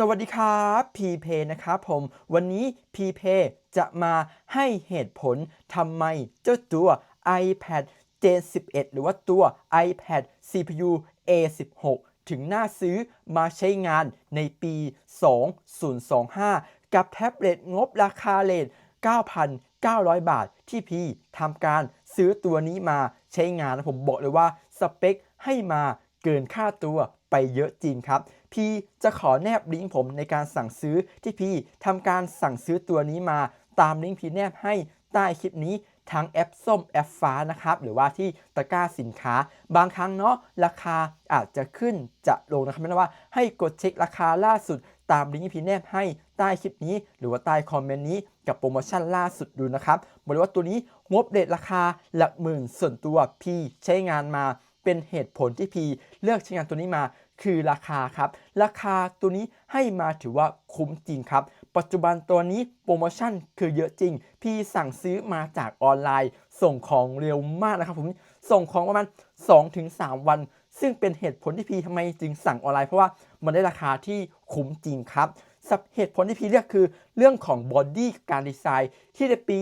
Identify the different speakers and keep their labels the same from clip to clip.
Speaker 1: สวัสดีครับพีเพนะครับผม วันนี้พีเพจะมาให้เหตุผลทำไมเจ้าตัว iPad Gen 11 หรือว่าตัว iPad CPU A16 ถึงน่าซื้อมาใช้งานในปี 2025 กับแท็บเล็ตงบราคาเลท9,900 บาทที่พีทำการซื้อตัวนี้มาใช้งานผมบอกเลยว่าสเปคให้มาเกินค่าตัวไปเยอะจริงครับ พี่จะขอแนบลิงก์ผมในการสั่งซื้อที่พี่ทำการสั่งซื้อตัวนี้มาตามลิงก์พี่แนบให้ใต้คลิปนี้ทั้งแอปส้มแอปฟ้านะครับหรือว่าที่ตะกร้าสินค้า บางครั้งเนาะราคาอาจจะขึ้นจะลงนะครับไม่ได้ว่าให้กดเช็คราคาล่าสุดตามลิงก์ที่พี่แนบให้ใต้คลิปนี้ หรือว่าใต้คอมเมนต์นี้กับโปรโมชั่นล่าสุดดูนะครับบอกเลยว่าตัวนี้งบเดทราคาหลักหมื่นส่วนตัวพี่ใช้งานมา เป็นเหตุผลที่พีเลือกใช้งานตัวนี้มา คือราคาครับ ราคาตัวนี้ให้มาถือว่าคุ้มจริงครับ ปัจจุบันตัวนี้โปรโมชั่นคือเยอะจริง พี่สั่งซื้อมาจากออนไลน์ ส่งของเร็วมากนะครับผม ส่งของประมาณ 2-3 วัน ซึ่งเป็นเหตุผลที่พี่ทำไมจึงสั่งออนไลน์เพราะว่ามันได้ราคาที่คุ้มจริงครับ เหตุผลที่พี่เลือกคือเรื่องของบอดี้การดีไซน์ที่ในปี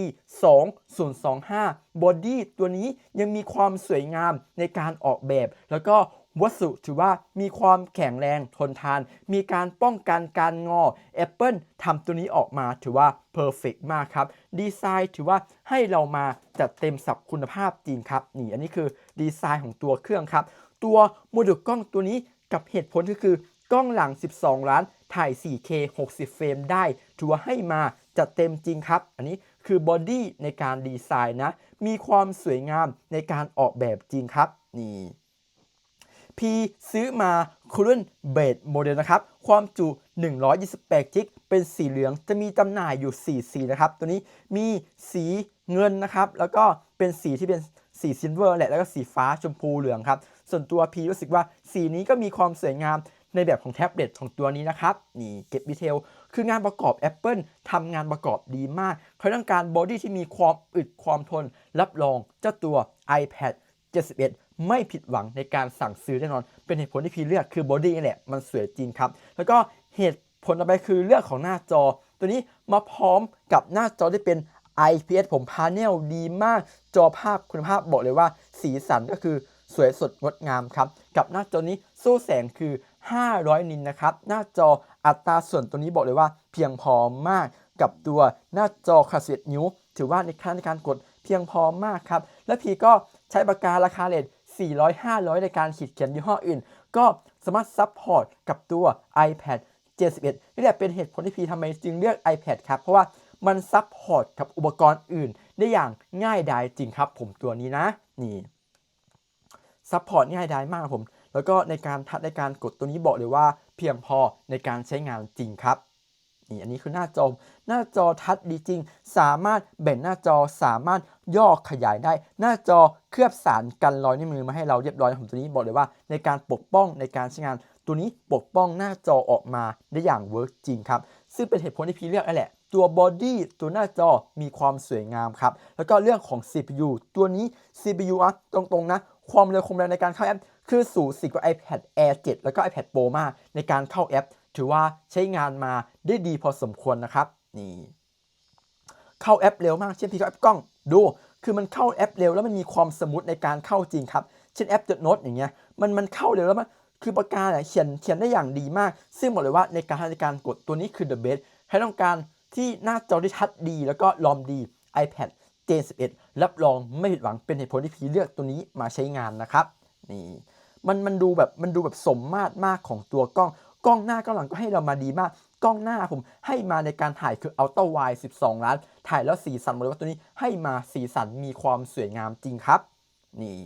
Speaker 1: 2025 บอดี้ตัวนี้ยังมีความสวยงามในการออกแบบ แล้วก็วัสดุถือว่ามีความแข็งแรงทนทาน มีการป้องกันการงอ Apple ทำตัวนี้ออกมาถือว่าเพอร์เฟกมากครับ ดีไซน์ถือว่าให้เรามาจัดเต็มสับคุณภาพจริงครับ นี่อันนี้คือดีไซน์ของตัวเครื่องครับ ตัวโมดูลกล้องตัวนี้กับเหตุผลก็คือกล้องหลัง 12 ล้าน ถ่าย 4K 60 เฟรมได้ถือว่าให้มาจัดเต็มจริงครับ อันนี้คือบอดี้ในการดีไซน์นะ มีความสวยงามในการออกแบบจริงครับ นี่พีซื้อมาคูล n นเบดโมเดลนะครับ ความจุ 128จิก เป็นสีเหลือง จะมีจำหน่ายอยู่ 4 สีนะครับ ตัวนี้มีสีเงินนะครับ แล้วก็เป็นสีที่เป็นสีซิลเวอร์แหละ แล้วก็สีฟ้าชมพูเหลืองครับ ส่วนตัวพีรู้สึกว่าสีนี้ก็มีความสวยงาม ในแบบของแท็บเล็ตของตัวนี้นะครับ นี่เก็บดีเทล คืองานประกอบ Apple ทำงานประกอบดีมาก เขาต้องการบอดี้ที่มีความอึดความทน รับรองเจ้าตัว iPad 71 ไม่ผิดหวังในการสั่งซื้อแน่นอน เป็นเหตุผลที่พี่เลือกคือบอดี้นี่แหละ มันสวยจริงครับ แล้วก็เหตุผลต่อไปคือเรื่องของหน้าจอ ตัวนี้มาพร้อมกับหน้าจอที่เป็น IPS ผมพาเนลดีมาก จอภาพคุณภาพบอกเลยว่า สีสันก็คือสวยสดงดงามครับ กับหน้าจอนี้สู้แสงคือ 500 นินนะครับ หน้าจออัตราส่วนตัวนี้บอกเลยว่าเพียงพอมากกับตัวหน้าจอขนาด11นิ้ว ถือว่าในขั้นในการกดเพียงพอมากครับ และพีก็ใช้ปากการาคาเลท400 500 ในการขีดเขียนยี่ห้ออื่น ก็สามารถซับพอร์ตกับตัว iPad 71 นี่แหละเป็นเหตุผลที่พีทำไมจึงเลือก iPad ครับ เพราะว่ามันซับพอร์ตกับอุปกรณ์อื่น ได้อย่างง่ายดายจริงครับ ผมตัวนี้นะ นี่ซับพอร์ตง่ายดายมากผม แล้วก็ในการทัดในการกดตัวนี้บอกเลยว่า เพียงพอในการใช้งานจริงครับนี่อันนี้คือหน้าจอ หน้าจอทัดดีจริง สามารถแบ่งหน้าจอสามารถย่อขยายได้ หน้าจอเคลือบสารกันรอยนิ้วมือมาให้เราเรียบร้อยผมตัวนี้บอกเลยว่าในการปกป้องในการใช้งาน ตัวนี้ปกป้องหน้าจอออกมาได้อย่างเวิร์กจริงครับ ซึ่งเป็นเหตุผลที่พี่เลือกนั่นแหละ ตัวบอดี้ตัวหน้าจอมีความสวยงามครับ แล้วก็เรื่องของ CPU ตัวนี้ CPU อะตรงๆนะ ความเร็วคมแรงในการเข้าแอป คือสูสีกว่า iPad Air 7 แล้วก็ iPad Pro มากในการเข้าแอป ถือว่าใช้งานมาได้ดีพอสมควรนะครับนี่เข้าแอปเร็วมากเช่นพี่เข้าแอปกล้องดู คือมันเข้าแอปเร็วแล้วมันมีความสมูทในการเข้าจริงครับเช่นแอปจดโน้ตอย่างเงี้ยมันมันเข้าเร็วแล้วมันคือปากกาเนี่ยเขียนเขียนได้อย่างดีมาก ซึ่งบอกเลยว่าในการในการกดตัวนี้คือ the best ให้ต้องการที่หน้าจอที่ชัดดี แล้วก็ลอมดี iPad Gen 11 รับรองไม่ผิดหวังเป็นเหตุผลที่พี่เลือกตัวนี้มาใช้งานนะครับนี่ มันมันดูแบบมันดูแบบสมมาตรมากของตัวกล้อง กล้องหน้ากล้องหลังก็ให้เรามาดีมาก กล้องหน้าผมให้มาในการถ่ายคือ Ultra Wide 12 ล้าน ถ่ายแล้วสีสันบอกเลยว่าตัวนี้ให้มาสีสันมีความสวยงามจริงครับ นี่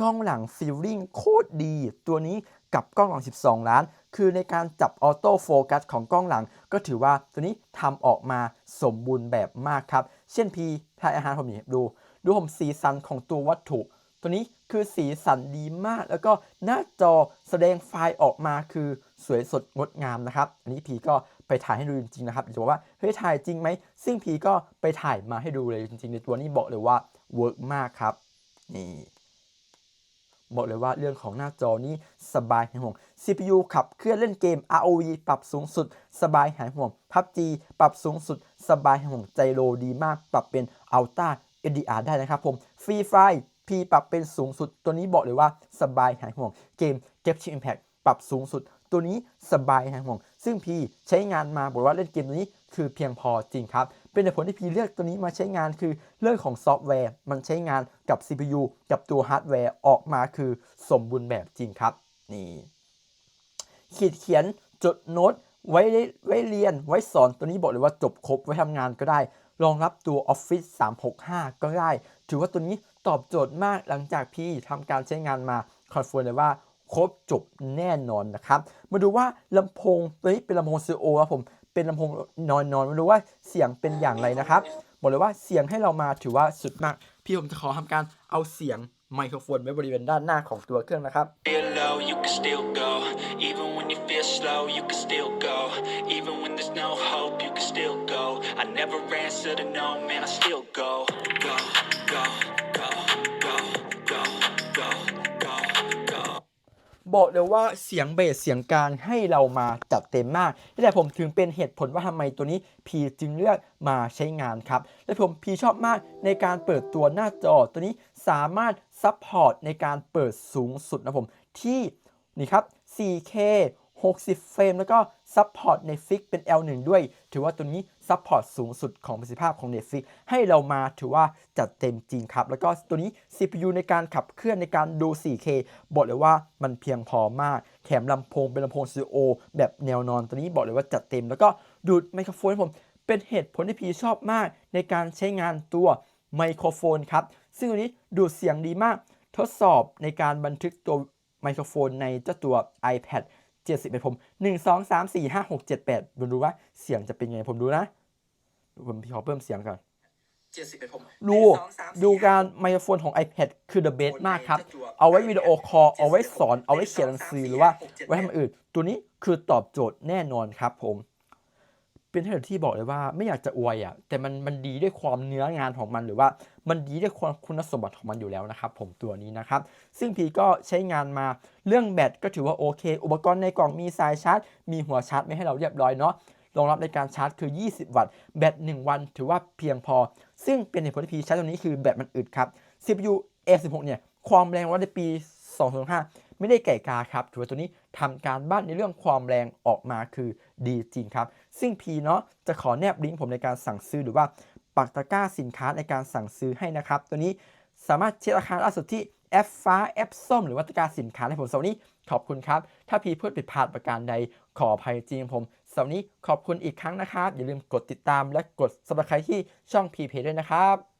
Speaker 1: กล้องหลังฟิลลิ่งโคตรดี ตัวนี้กับกล้องหลัง 12 ล้าน คือในการจับออโต้โฟกัสของกล้องหลัง ก็ถือว่าตัวนี้ทำออกมาสมบูรณ์แบบมากครับ เช่นพีถ่ายอาหารผมนี่ดู ดูผมสีสันของตัววัตถุ ตัวนี้คือสีสันดีมาก แล้วก็หน้าจอแสดงไฟล์ออกมาคือสวยสดงดงามนะครับ อันนี้พีก็ไปถ่ายให้ดูจริงๆนะครับจะบอกว่าเฮ้ยถ่ายจริงไหมซึ่งพีก็ไปถ่ายมาให้ดูเลยจริงๆ ในตัวนี้บอกเลยว่าเวิร์กมากครับนี่บอกเลยว่าเรื่องของหน้าจอนี้สบายหายห่วง CPU ขับเคลื่อนเล่นเกม ROV ปรับสูงสุด สบายหายห่วง PUBG ปรับสูงสุด สบายหายห่วงใจโลดีมาก ปรับเป็น Ultra HDR ได้นะครับผม Free Fire P ปรับเป็นสูงสุด ตัวนี้บอกเลยว่าสบายหายห่วง เกม Genshin Impact ปรับสูงสุด ตัวนี้สบายหายห่วง ซึ่งพีใช้งานมาบอกว่าเล่นเกมตัวนี้คือเพียงพอจริงครับ เป็นเหตุผลที่พีเลือกตัวนี้มาใช้งานคือเรื่องของซอฟต์แวร์ มันใช้งานกับ CPU กับตัวฮาร์ดแวร์ออกมาคือสมบูรณ์แบบจริงครับนี่ขีดเขียนจดโน้ตไว้ไว้เรียนไว้สอนตัวนี้บอกเลยว่าจบครบไว้ทำงานก็ได้รองรับตัว Office 365 ก็ได้ ถือว่าตัวนี้ ตอบโจทย์มากหลังจากพี่ทำการใช้งานมาคอนเฟิร์มเลยว่าครบจบแน่นอนนะครับ มาดูว่าลำโพงตัวนี้เป็นลำโพงซีโอครับผม เป็นลำโพงนอนนอนมาดูว่าเสียงเป็นอย่างไรนะครับ บอกเลยว่าเสียงให้เรามาถือว่าสุดมาก พี่ผมจะขอทำการเอาเสียงไมโครโฟนไว้บริเวณด้านหน้าของตัวเครื่องนะครับ
Speaker 2: I. never answer to no, man, I still go, go, go,
Speaker 1: บอกเลยว่าเสียงเบสเสียงกลางให้เรามาจัดเต็มมากนี่แหละผมถึงเป็นเหตุผลว่าทำไมตัวนี้พีจึงเลือกมาใช้งานครับ และผมพีชอบมากในการเปิดตัวหน้าจอตัวนี้สามารถซัพพอร์ตในการเปิดสูงสุดนะผมที่นี่ครับ 4K 60 เฟรมแล้วก็ ซัพพอร์ต Netflix เป็น L1 ด้วย ถือว่าตัวนี้ซัพพอร์ตสูงสุดของประสิทธิภาพของ Netflix ให้เรามาถือว่าจัดเต็มจริงครับ แล้วก็ตัวนี้ CPU ในการขับเคลื่อนในการดู 4K บอกเลยว่ามันเพียงพอมาก แถมลำโพงเป็นลำโพง Stereo แบบแนวนอน ตัวนี้บอกเลยว่าจัดเต็ม แล้วก็ดูดไมโครโฟนผม เป็นเหตุผลที่พีชอบมากในการใช้งานตัวไมโครโฟนครับ ซึ่งตัวนี้ดูดเสียงดีมาก ทดสอบในการบันทึกตัวไมโครโฟนในเจ้าตัว iPad 70เป็นผม 1 2 3 4 5 6 7 8ดูดูว่าเสียงจะเป็นยังไงผมดูนะ ผมพี่ขอเพิ่มเสียงก่อน
Speaker 3: 71ผม
Speaker 1: ดูดูการไมโครโฟนของ iPad คือ the best มากครับ เอาไว้วิดีโอคอลเอาไว้สอนเอาไว้เขียนหนังสือหรือว่าไว้ทำอย่างอื่น ตัวนี้คือตอบโจทย์แน่นอนครับผม เป็นเหตุที่บอกเลยว่าไม่อยากจะอวยอะแต่มันมันดีด้วยความเนื้องานของมันหรือว่ามันดีด้วยความคุณสมบัติของมันอยู่แล้วนะครับ ผมตัวนี้นะครับ ซึ่งพีก็ใช้งานมาเรื่องแบตก็ถือว่าโอเค อุปกรณ์ในกล่องมีสายชาร์จ มีหัวชาร์จไม่ให้เราเรียบร้อยเนาะรองรับในการชาร์จคือ 20 วัตต์ แบต 1 วันถือว่าเพียงพอ ซึ่งเป็นเหตุผลที่พีใช้ตัวนี้คือแบตมันอึดครับ CPU A16 เนี่ย ความแรงวัดในปี 2005 ไม่ได้ไก่กาครับ ถือว่าตัวนี้ทำการบ้านในเรื่องความแรงออกมาคือดีจริงครับ ซึ่งพีเนาะจะขอแนบลิงก์ผมในการสั่งซื้อหรือว่าปักตะกร้าสินค้าในการสั่งซื้อให้นะครับ ตัวนี้สามารถเช็คราคาล่าสุดที่แอปฟ้าแอปส้ม หรือว่าตะกร้าสินค้าให้ผมสำหรับนี้ขอบคุณครับ ถ้าพีเพื่อผิดพลาดประการใดขออภัยจริงผมสำหรับนนี้ขอบคุณอีกครั้งนะครับ อย่าลืมกดติดตามและกด subscribe ที่ช่องพีเพด้วยนะครับ